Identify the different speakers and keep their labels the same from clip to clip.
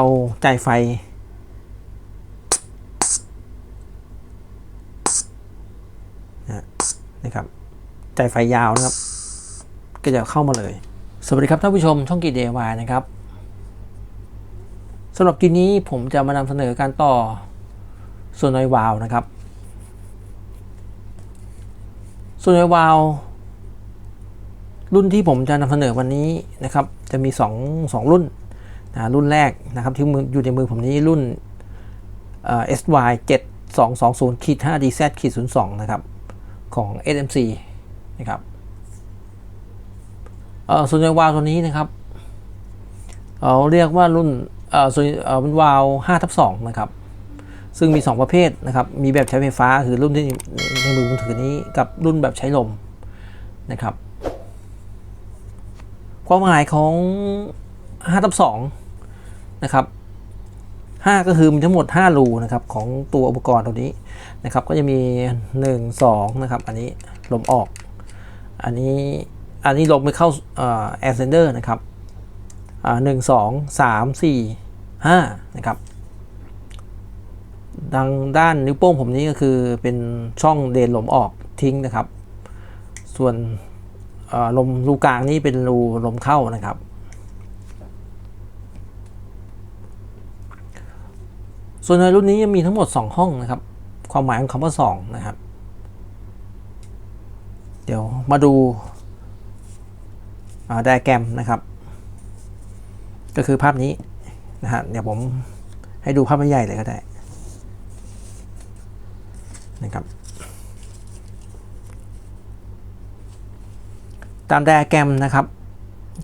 Speaker 1: เอาจ่ายไฟ นะครับ จ่ายไฟยาวนะครับ ก็จะเข้ามาเลย สวัสดีครับท่านผู้ชมช่องกีเดวายนะครับสำหรับกีนี้ผมจะมานำเสนอการต่อโซนอยวาลนะครับโซนอยวาลรุ่นที่ผมจะนำเสนอวันนี้นะครับ จะมี 2 2 รุ่น รุ่นแรกนะครับที่มืออยู่ในมือผมนี้รุ่นเอ่อ SY 7220ขีด 5DZ ขีด02 นะครับ ของ SMC นะครับส่วนใหญ่วาล์วตัวนี้นะครับเราเรียกว่ารุ่นเออส่วนเป็นวาล์ว5ทับ2นะครับ ซึ่งมี 2 ประเภทนะครับ มีแบบใช้ไฟฟ้าคือรุ่นที่ในมือผมถือนี้กับรุ่นแบบใช้ลมนะครับ ความหมายของ5ทับ2 นะครับ5ก็คือมีทั้งหมด 5 รูนะครับของตัวอุปกรณ์ตัวนี้นะครับ ก็จะมี 1 2 นะครับ อันนี้ลมออก อันนี้อันนี้ลมไปเข้าแอร์เซนเดอร์นะครับหนึ่งสองสามสี่ห้านะครับดังด้านนิ้วโป้งผมนี้ก็คือเป็นช่องเดนลมออกทิ้งนะครับ ส่วนลมรูกลางนี้เป็นรูลมเข้านะครับ ส่วนในรุ่นนี้มีทั้งหมด 2 ห้องนะครับ ความหมายของคำว่า 2 นะครับ เดี๋ยวมาดูไดอะแกรมนะครับ ก็คือภาพนี้นะฮะเดี๋ยวผมให้ดูภาพใหญ่เลยก็ได้นะครับตามไดอะแกรมนะครับ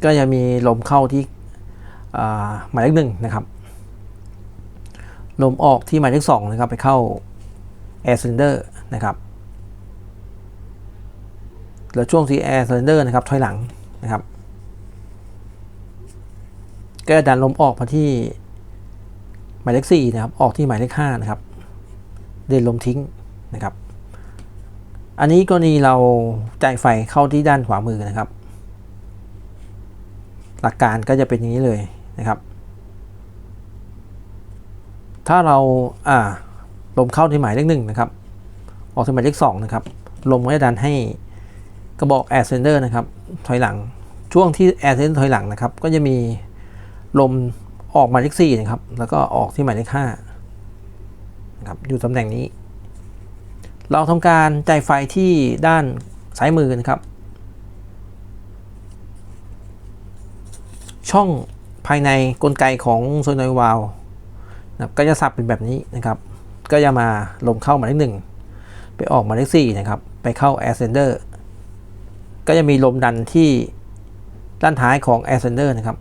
Speaker 1: ก็จะมีลมเข้าที่หมายเลขหนึ่งนะครับ ลมออกที่หมายเลขสองนะครับไปเข้า air cylinder นะครับแล้วช่วงที่ air cylinder นะครับถอยหลังนะครับก็ดันลมออกมาที่หมายเลข4นะครับออกที่หมายเลข5นะครับเดินลมทิ้งนะครับ อันนี้กรณีเราจ่ายไฟเข้าที่ด้านขวามือนะครับ หลักการก็จะเป็นอย่างนี้เลยนะครับ ถ้าเราอ่าลมเข้าที่หมายเลขหนึ่งนะครับ ออกที่หมายเลขสองนะครับ ลมก็จะดันให้กระบอก air cylinder นะครับถอยหลัง ช่วงที่ air cylinder ถอยหลังนะครับ ก็จะมีลมออกหมายเลข4นะครับ แล้วก็ออกที่หมายเลข5นะครับ อยู่ตำแหน่งนี้ เราทำการจ่ายไฟที่ด้านซ้ายมือนะครับ ช่องภายในกลไกของโซนอยวาล นะก็จะสับเป็นแบบนี้นะครับ ก็จะมาลมเข้าหมายเลขหนึ่งไปออกหมายเลข4นะครับ ไปเข้า air cylinder ก็จะมีลมดันที่ด้านท้ายของ air cylinder นะครับ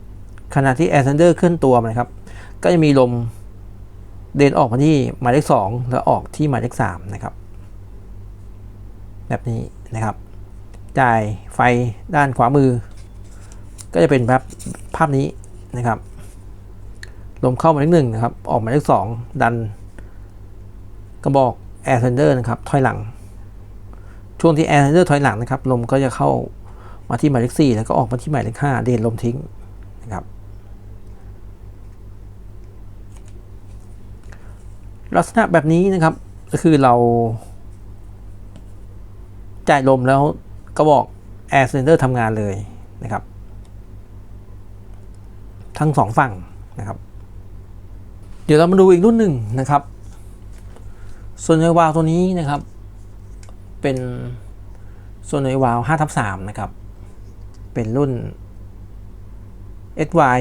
Speaker 1: ขณะที่ air cylinder เคลื่อนตัวนะครับ ก็จะมีลมเดินออกมาที่หมายเลข2แล้วออกที่หมายเลข3นะครับ แบบนี้นะครับ จ่ายไฟด้านขวามือ ก็จะเป็นแบบภาพนี้นะครับ ลมเข้าหมายเลขหนึ่งนะครับ ออกหมายเลขสองดัน กระบอก air cylinder นะครับถอยหลัง ช่วงที่ air cylinder ถอยหลังนะครับ ลมก็จะเข้ามาที่หมายเลข4แล้วก็ออกมาที่หมายเลข5เดินลมทิ้งนะครับลักษณะแบบนี้นะครับก็คือเรา จ่ายลมแล้วก็บอก air cylinder ทำงานเลยนะครับ ทั้งสองฝั่งนะครับ เดี๋ยวเรามาดูอีกรุ่นหนึ่งนะครับ ส่วนในวาล์วตัวนี้นะครับ เป็นส่วนในวาล์ว5ทับ3นะครับ เป็นรุ่น SY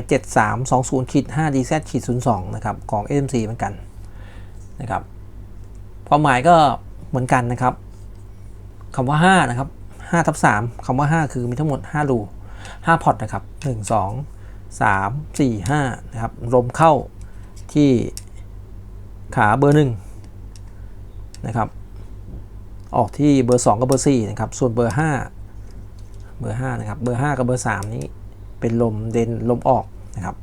Speaker 1: 7320ขีด 5DZ ขีด02นะครับ ของ SMC เหมือนกันนะครับ ความหมายก็เหมือนกันนะครับคำว่า 5 นะครับ5ทับ3คำว่า 5 คือมีทั้งหมด 5 รู 5 พอร์ตนะครับ 1 2 3 4 5 นะครับลมเข้า ที่ขาเบอร์1นะครับ ออกที่เบอร์2กับเบอร์4นะครับ ส่วนเบอร์5เบอร์5นะครับ เบอร์5กับเบอร์3นี้เป็นลมเด่นลมออกนะครับ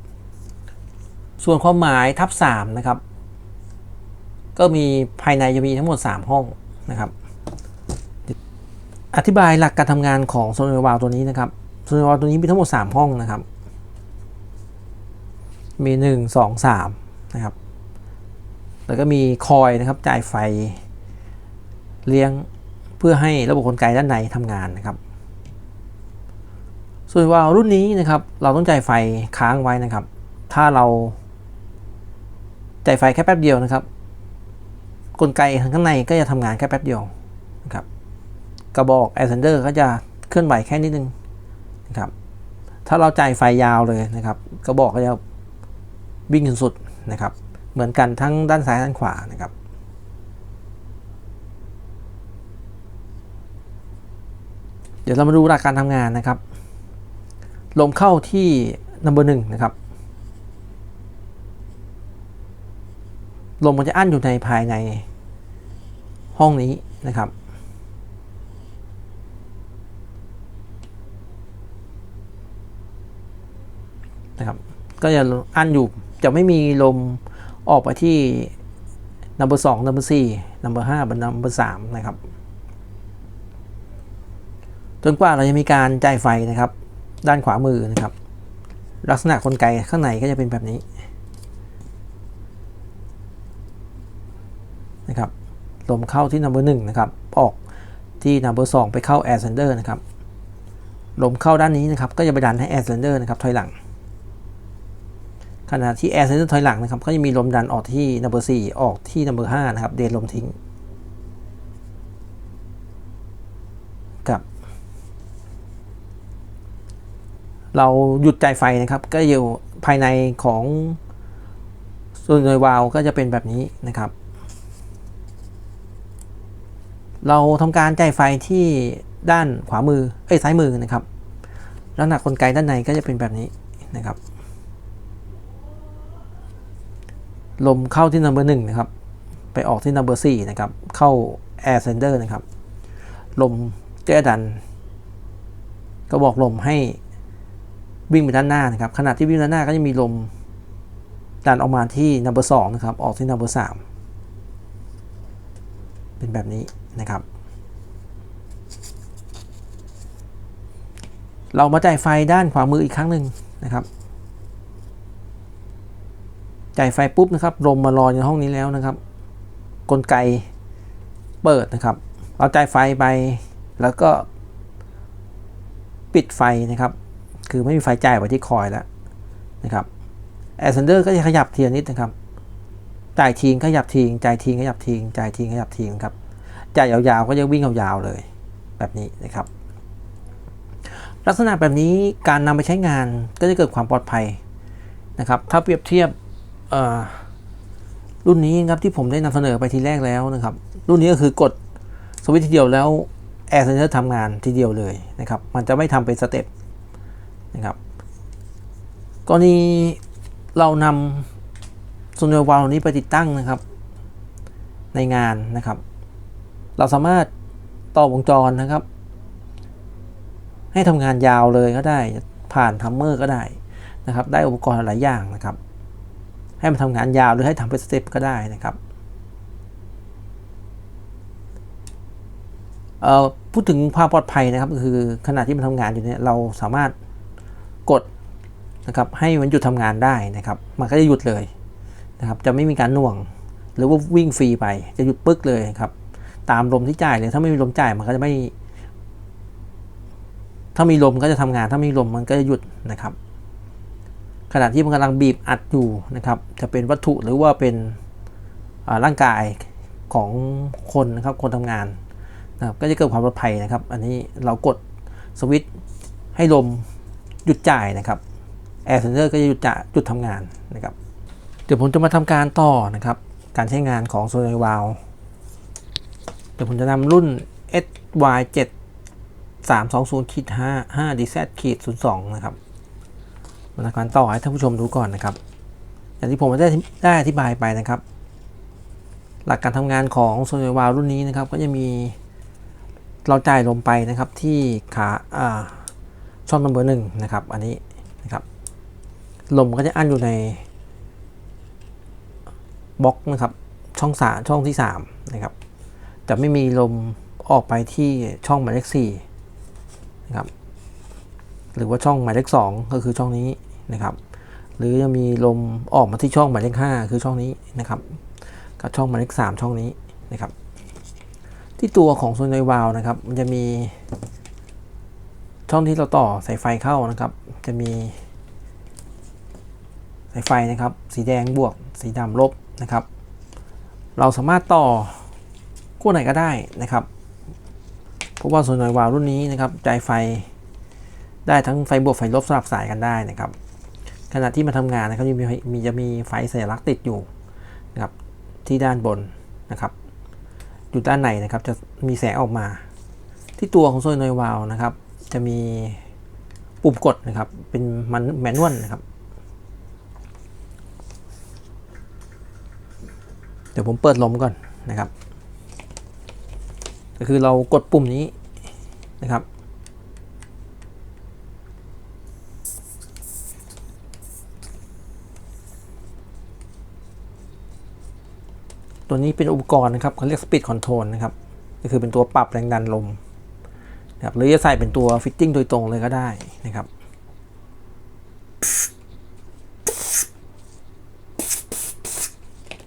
Speaker 1: ส่วนความหมายทับ3นะครับ ก็มีภายในจะมีทั้งหมด 3 ห้องนะครับ อธิบายหลักการทำงานของโซนวาลตัวนี้นะครับโซนวาลตัวนี้มีทั้งหมด 3 ห้องนะครับ มีหนึ่งสองสาม นะครับ แล้วก็มีคอยนะครับจ่ายไฟเลี้ยงเพื่อให้ระบบกลไกด้านในทำงานนะครับ ส่วนวาล์วรุ่นนี้นะครับเราต้องจ่ายไฟค้างไว้นะครับ ถ้าเราจ่ายไฟแค่แป๊บเดียวนะครับ กลไกทางข้างในก็จะทำงานแค่แป๊บเดียวนะครับกระบอก a อ c e n d e r ก็จะเคลื่อนไหวแค่นิดนึงนะครับถ้าเราจ่ายไฟยาวเลยนะครับ กระบอกก็จะวิ่งจนสุด นะครับเหมือนกันทั้งด้านซ้ายด้านขวานะครับเดี๋ยวเรามาดูหลักการทำงานนะครับ ลมเข้าที่ number หนึ่งนะครับ ลมมันจะอั้นอยู่ในภายในห้องนี้นะครับ นะครับ ก็จะอั้นอยู่ จะไม่มีลมออกไปที่ number 2 number 4 number 5บน number 3นะครับ จนกว่าเราจะมีการจ่ายไฟนะครับ ด้านขวามือนะครับ ลักษณะกลไกข้างในก็จะเป็นแบบนี้นะครับลมเข้าที่ number 1นะครับ ออกที่ number 2 ไปเข้า air cylinder นะครับ ลมเข้าด้านนี้นะครับ ก็จะไปดันให้ air cylinder นะครับถอยหลัง ขณะที่ air cylinder ถอยหลังนะครับก็จะมีลมดันออกที่ number 4ออกที่ number 5นะครับ เดนลมทิ้งกับเราหยุดจ่ายไฟนะครับ ก็อยู่ภายในของส่วนหน่วยวาล์วก็จะเป็นแบบนี้นะครับ เราทำการจ่ายไฟที่ด้านขวามือเอ้ยซ้ายมือนะครับลักษณะกลไกด้านในก็จะเป็นแบบนี้นะครับ ลมเข้าที่ number หนึ่งนะครับ ไปออกที่ number สี่นะครับ เข้า air sender นะครับ ลมก็จะดัน ก็บอกลมให้วิ่งไปด้านหน้านะครับ ขณะที่วิ่งด้านหน้าก็จะมีลมดันออกมาที่ number 2นะครับ ออกที่ number 3เป็นแบบนี้นะครับ เรามาจ่ายไฟด้านขวามืออีกครั้งหนึ่งนะครับ จ่ายไฟปุ๊บนะครับลมมารอในห้องนี้แล้วนะครับ กลไกเปิดนะครับ เราจ่ายไฟไปแล้วก็ ปิดไฟนะครับ คือไม่มีไฟจ่ายไว้ที่คอยแล้วนะครับแอร์เซนเดอร์ก็จะขยับทีละนิดนะครับจ่ายทิ้งขยับทิ้งจ่ายทิ้งขยับทิ้งจ่ายทิ้งขยับทิ้งครับจ่ายยาวๆก็จะวิ่งยาวๆเลยแบบนี้นะครับ ลักษณะแบบนี้การนำไปใช้งานก็จะเกิดความปลอดภัยนะครับ ถ้าเปรียบเทียบ รุ่นนี้ครับที่ผมได้นำเสนอไปทีแรกแล้วนะครับ รุ่นนี้ก็คือกดสวิตช์ทีเดียวแล้วแอร์เซนเซอร์ทำงานทีเดียวเลยนะครับ มันจะไม่ทำเป็นสเต็ปนะครับกรณีเรานำโซนวาลนี้ไปติดตั้งนะครับ ในงานนะครับ เราสามารถต่อวงจรนะครับ ให้ทำงานยาวเลยก็ได้ผ่านทัมเมอร์ก็ได้นะครับ ได้อุปกรณ์หลายอย่างนะครับ ให้มันทำงานยาวหรือให้ทำเป็นสเต็ปก็ได้นะครับพูดถึงความปลอดภัยนะครับคือขณะที่มันทำงานอยู่เนี่ยเราสามารถกดนะครับให้มันหยุดทำงานได้นะครับ มันก็จะหยุดเลยนะครับ จะไม่มีการหน่วง หรือว่าวิ่งฟรีไปจะหยุดปึ๊กเลยครับตามลมที่จ่ายเลยถ้าไม่มีลมจ่ายมันก็จะไม่ ถ้ามีลมก็จะทำงาน ถ้าไม่มีลมมันก็จะหยุดนะครับ ขณะที่มันกำลังบีบอัดอยู่นะครับ จะเป็นวัตถุหรือว่าเป็นร่างกายของคนนะครับคนทำงานนะครับก็จะเกิดความปลอดภัยนะครับ อันนี้เรากดสวิตช์ให้ลมหยุดจ่ายนะครับแอร์เซนเซอร์ก็จะหยุดจะหยุดทำงานนะครับ เดี๋ยวผมจะมาทำการต่อนะครับ การใช้งานของโซนวาลเดี๋ยวผมจะนำรุ่น SY 7 320-5 5DZ-02 นะครับ มาทำการต่อให้ท่านผู้ชมดูก่อนนะครับ อย่างที่ผมได้ได้อธิบายไปนะครับ หลักการทำงานของโซนวาลรุ่นนี้นะครับ ก็จะมีเราจ่ายลมไปนะครับที่ขาช่องนัมเบอร์หนึ่งนะครับ อันนี้นะครับ ลมก็จะอั้นอยู่ในบล็อกนะครับช่องสาช่องที่3นะครับจะไม่มีลมออกไปที่ช่องหมายเลข4นะครับหรือว่าช่องหมายเลข2ก็คือช่องนี้ นะครับ หรือจะมีลมออกมาที่ช่องหมายเลขห้าคือช่องนี้นะครับกับช่องหมายเลขสามช่องนี้นะครับ ที่ตัวของโซนยวาลนะครับ มันจะมีช่องที่เราต่อสายไฟเข้านะครับ จะมีสายไฟนะครับ สีแดงบวก สีดำลบนะครับ เราสามารถต่อขั้วไหนก็ได้นะครับเพราะว่าโซนยวาลรุ่นนี้นะครับจ่ายไฟได้ทั้งไฟบวกไฟลบสลับสายกันได้นะครับ ขณะที่มาทำงานนะครับจะมีมีจะมีไฟสัญลักษณ์ติดอยู่นะครับที่ด้านบนนะครับอยู่ด้านในนะครับจะมีแสงออกมา ที่ตัวของโซนอยวาลนะครับ จะมีปุ่มกดนะครับ เป็นมันแมนนวลนะครับ เดี๋ยวผมเปิดลมก่อนนะครับ ก็คือเรากดปุ่มนี้นะครับ ตัวนี้เป็นอุปกรณ์นะครับเขาเรียก Speed Control นะครับก็คือเป็นตัวปรับแรงดันลมนะครับหรือจะใส่เป็นตัวฟิตติ้งโดยตรงเลยก็ได้นะครับ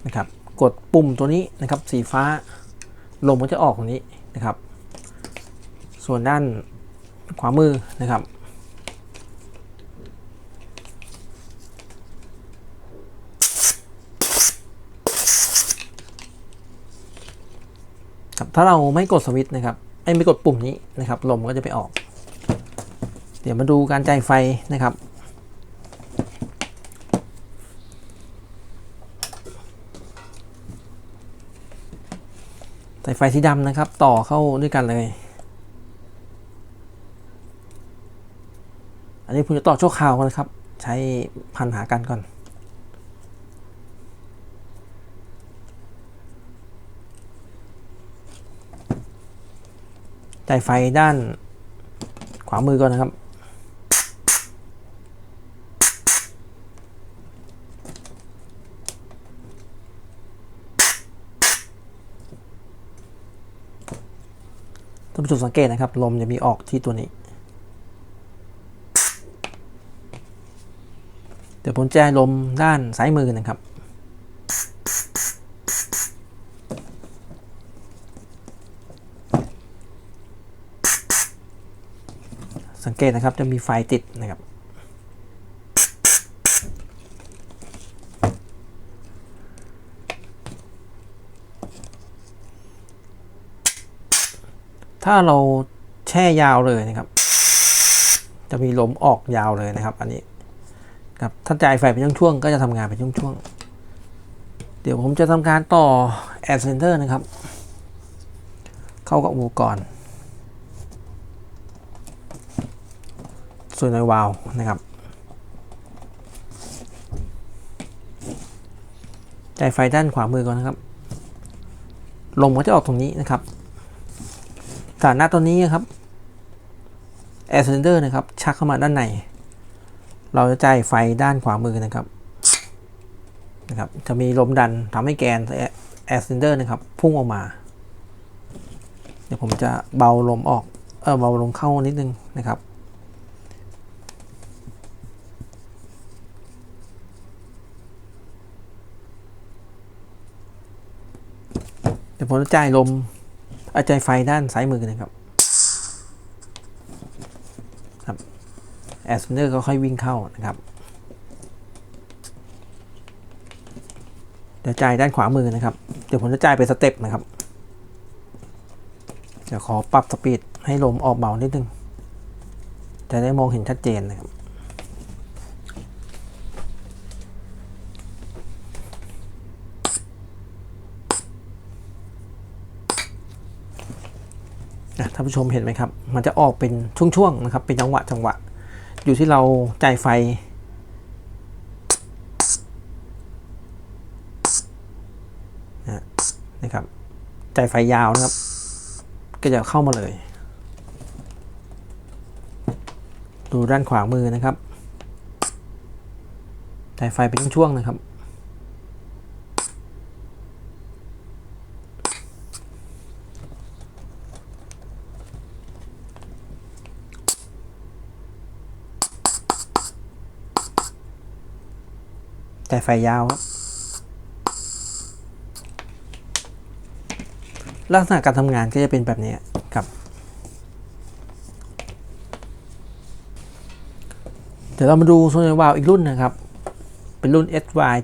Speaker 1: นะครับ กดปุ่มตัวนี้นะครับ สีฟ้า ลมก็จะออกตรงนี้นะครับ ส่วนด้านขวามือนะครับ ครับ ถ้าเราไม่กดสวิตช์นะครับไม่ไม่กดปุ่มนี้นะครับ ลมก็จะไปออก เดี๋ยวมาดูการจ่ายไฟนะครับสายไฟสีดำนะครับ ต่อเข้าด้วยกันเลย อันนี้ผมจะต่อชั่วคราวก่อนนะครับ ใช้พันหากันก่อน จ่ายไฟด้านขวามือก่อนนะครับ ท่านผู้ชมสังเกตนะครับ ลมจะมีออกที่ตัวนี้ เดี๋ยวผมแจ้ลมด้านซ้ายมือนะครับ งเกตนะครับจะมีไฟติดนะครับ ถ้าเราแช่ยาวเลยนะครับ จะมีลมออกยาวเลยนะครับ อันนี้ครับถ้าจ่ายไฟเป็นช่วงๆก็จะทำงานเป็นช่วงๆเดี๋ยวผมจะทำการต่อ Air Center นะครับ เข้ากับอุปกรณ์ ส่วนในวาลวนะครับจ่ายไฟด้านขวามือก่อนนะครับ ลมก็จะออกตรงนี้นะครับฐานหน้าตัวนี้ครับ Air Cylinder นะครับ ชักเข้ามาด้านใน เราจะจ่ายไฟด้านขวามือนะครับนะครับ จะมีลมดันทำให้แกน Air Cylinder นะครับ พุ่งออกมา เดี๋ยวผมจะเบาลมออก เออเบาลมเข้านิดนึงนะครับ ดี๋ยวผมจะจ่ายลมอาจ่ายไฟด้านซ้ายมือนะครับครับแอร์สเนอร์ก็ค่อยวิ่งเข้านะครับเดี๋ยวจ่ายด้านขวามือนะครับ เดี๋ยวผมจะจ่ายเป็นสเต็ปนะครับเดี๋ยวขอปรับสปีดให้ลมออกเบานิดนึงจะได้มองเห็นชัดเจนนะครับ ท่านผู้ชมเห็นไหมครับ มันจะออกเป็นช่วงๆนะครับ เป็นจังหวะจังหวะ อยู่ที่เราจ่ายไฟ นะครับจ่ายไฟยาวนะครับ ก็จะเข้ามาเลย ดูด้านขวามือนะครับจ่ายไฟเป็นช่วงๆนะครับ จ่ายไฟยาวครับลักษณะการทำงานก็จะเป็นแบบนี้ครับเดี๋ยวเรามาดูโซนวาลอีกรุ่นนะครับ เป็นรุ่น SY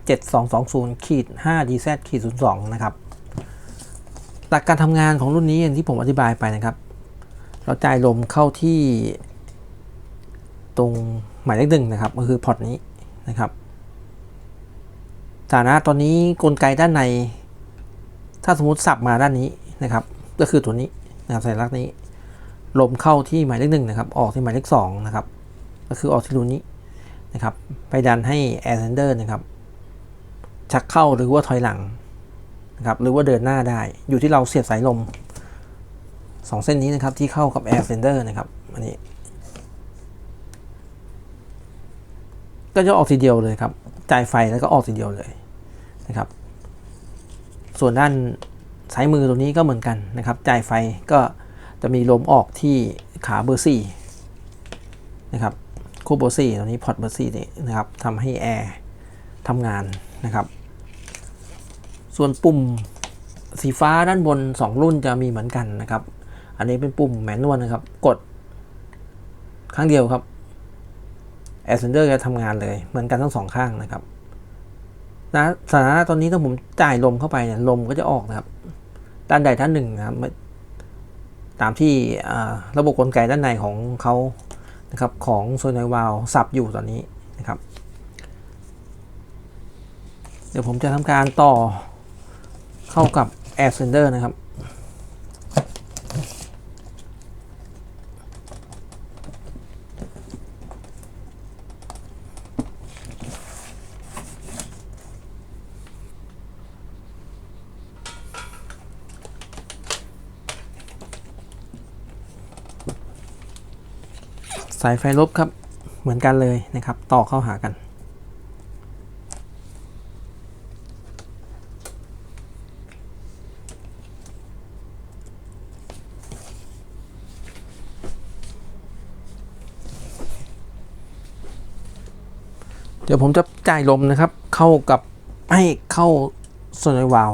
Speaker 1: 7220ขีด 5DZ ขีด02นะครับ หลักการทำงานของรุ่นนี้อย่างที่ผมอธิบายไปนะครับ เราจ่ายลมเข้าที่ตรงหมายเลขหนึ่งนะครับ ก็คือพอร์ตนี้นะครับ ฐานะตอนนี้กลไกด้านใน ถ้าสมมติสับมาด้านนี้นะครับ ก็คือตัวนี้นะครับสัญลักษณ์นี้ ลมเข้าที่หมายเลขหนึ่งนะครับ ออกที่หมายเลขสองนะครับ ก็คือออกที่รูนี้นะครับ ไปดันให้ air sender นะครับ ชักเข้าหรือว่าถอยหลังนะครับ หรือว่าเดินหน้าได้ อยู่ที่เราเสียบสายลมสองเส้นนี้นะครับที่เข้ากับ air sender นะครับ อันนี้ ก็จะออกทีเดียวเลยครับจ่ายไฟแล้วก็ออกทีเดียวเลย นะครับ ส่วนด้านซ้ายมือตรงนี้ก็เหมือนกันนะครับ จ่ายไฟก็จะมีลมออกที่ขาเบอร์สี่นะครับคู่เบอร์สี่ตรงนี้พอร์ตเบอร์สี่นี่นะครับทำให้แอร์ทำงานนะครับ ส่วนปุ่มสีฟ้าด้านบน 2 รุ่นจะมีเหมือนกันนะครับ อันนี้เป็นปุ่มแมนนวลนะครับ กดครั้งเดียวครับแอร์เซนเดอร์จะทำงานเลยเหมือนกันทั้งสองข้างนะครับ นะสถานะตอนนี้ถ้าผมจ่ายลมเข้าไปเนี่ยลมก็จะออกนะครับ ด้านใดด้านหนึ่งนะครับตามที่ระบบกลไกด้านในของเขานะครับของโซนยวาลสับอยู่ตอนนี้นะครับ เดี๋ยวผมจะทำการต่อเข้ากับแอร์เซนเดอร์นะครับ สายไฟลบครับเหมือนกันเลยนะครับ ต่อเข้าหากัน เดี๋ยวผมจะจ่ายลมนะครับ เข้ากับให้เข้าโซนวาล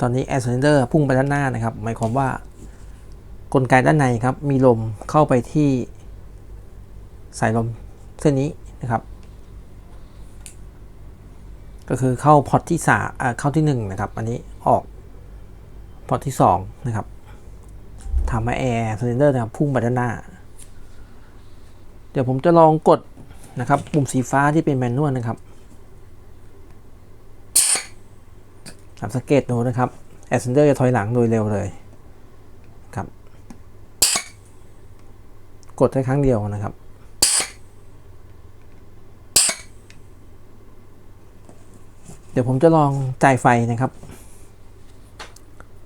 Speaker 1: ตอนนี้แอร์ c ซนเดอร์พุ่งไปด้านหน้านะครับ หมายความว่า กลไกด้านในครับ มีลมเข้าไปที่สายลมเส้นนี้นะครับ ก็คือเข้าพอตที่สาอ่าเข้าที่หนึ่งนะครับ อันนี้ออกพอตที่สองนะครับทำให้แอร์ซิลินเดอร์นะครับพุ่งไปด้านหน้า เดี๋ยวผมจะลองกดนะครับ ปุ่มสีฟ้าที่เป็นแมนนวลนะครับสังเกตดูนะครับแอร์ซิลินเดอร์จะถอยหลังโดยเร็วเลย ครับ กดได้ครั้งเดียวนะครับ เดี๋ยวผมจะลองจ่ายไฟนะครับ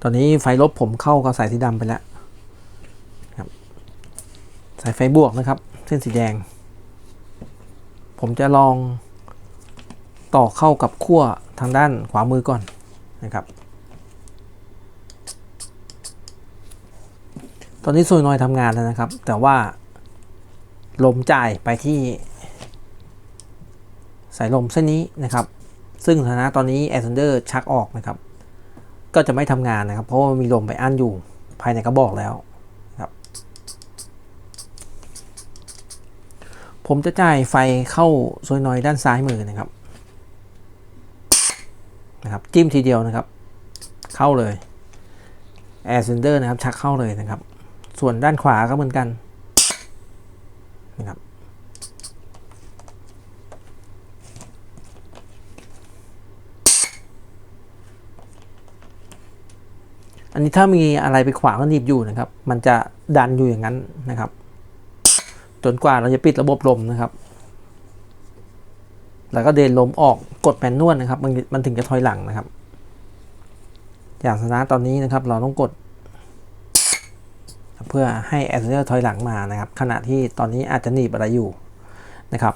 Speaker 1: ตอนนี้ไฟลบผมเข้ากับสายสีดำไปแล้วครับสายไฟบวกนะครับ เส้นสีแดง ผมจะลองต่อเข้ากับขั้วทางด้านขวามือก่อนนะครับ ตอนนี้โซยนอยทำงานแล้วนะครับ แต่ว่า ลมจ่ายไปที่สายลมเส้นนี้นะครับ ซึ่งฐานะตอนนี้แอร์เซนเดอร์ชักออกนะครับ ก็จะไม่ทำงานนะครับ เพราะว่ามีลมไปอั้นอยู่ภายในกระบอกแล้วครับผมจะจ่ายไฟเข้าโซยนอยด้านซ้ายมือนะครับนะครับจิ้มทีเดียวนะครับ เข้าเลยแอร์เซนเดอร์นะครับชักเข้าเลยนะครับ ส่วนด้านขวาก็เหมือนกัน นะครับอันนี้ถ้ามีอะไรไปขวางก็หนีบอยู่นะครับ มันจะดันอยู่อย่างนั้นนะครับ จนกว่าเราจะปิดระบบลมนะครับ แล้วก็เดินลมออกกดแมนนวลนะครับ มันมันถึงจะถอยหลังนะครับ อย่างสถานะตอนนี้นะครับ เราต้องกด เพื่อให้แอร์เซนเดอร์ถอยหลังมานะครับ ขณะที่ตอนนี้อาจจะหนีบอะไรอยู่นะครับ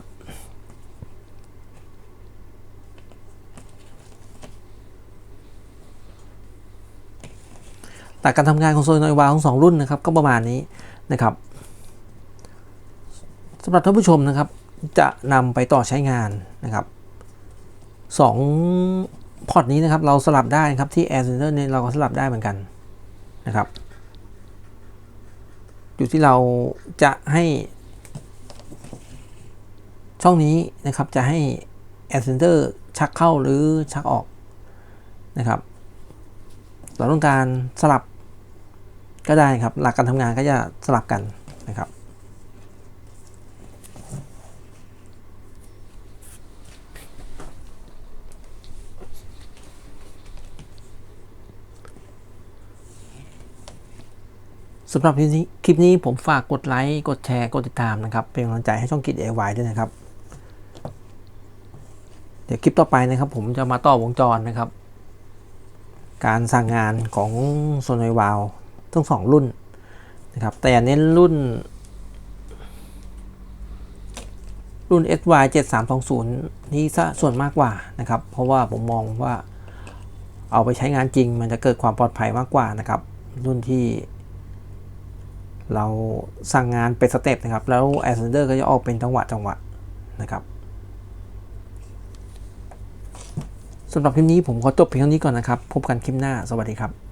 Speaker 1: แต่การทำงานของโซนอยวาของสองรุ่นนะครับก็ประมาณนี้นะครับสำหรับท่านผู้ชมนะครับ จะนำไปต่อใช้งานนะครับสองพอร์ตนี้นะครับเราสลับได้นะครับที่ Air Center เนี่ยเราก็สลับได้เหมือนกันนะครับ อยู่ที่เราจะให้ ช่องนี้นะครับจะให้แอดเซนเตอร์ชักเข้าหรือชักออกนะครับ เราต้องการสลับก็ได้ครับ หลักการทำงานก็จะสลับกันนะครับ สำหรับคลิปนี้คลิปนี้ผมฝากกดไลค์ กดแชร์ กดติดตามนะครับ เป็นกำลังใจให้ช่องกิจเอวด้วยนะครับ เดี๋ยวคลิปต่อไปนะครับ ผมจะมาต่อวงจรนะครับ การสั่งงานของโซนวาลทั้งสองรุ่นนะครับ แต่เน้นรุ่น รุ่น SY 7320 นี้ซะส่วนมากกว่านะครับ เพราะว่าผมมองว่าเอาไปใช้งานจริง มันจะเกิดความปลอดภัยมากกว่านะครับ รุ่นที่ เราสั่งงานเป็นสเต็ปนะครับ แล้วแอดเจนเดอร์ก็จะออกเป็นจังหวะจังหวะนะครับสำหรับคลิปนี้ผมขอจบเพียงเท่านี้ก่อนนะครับ พบกันคลิปหน้า สวัสดีครับ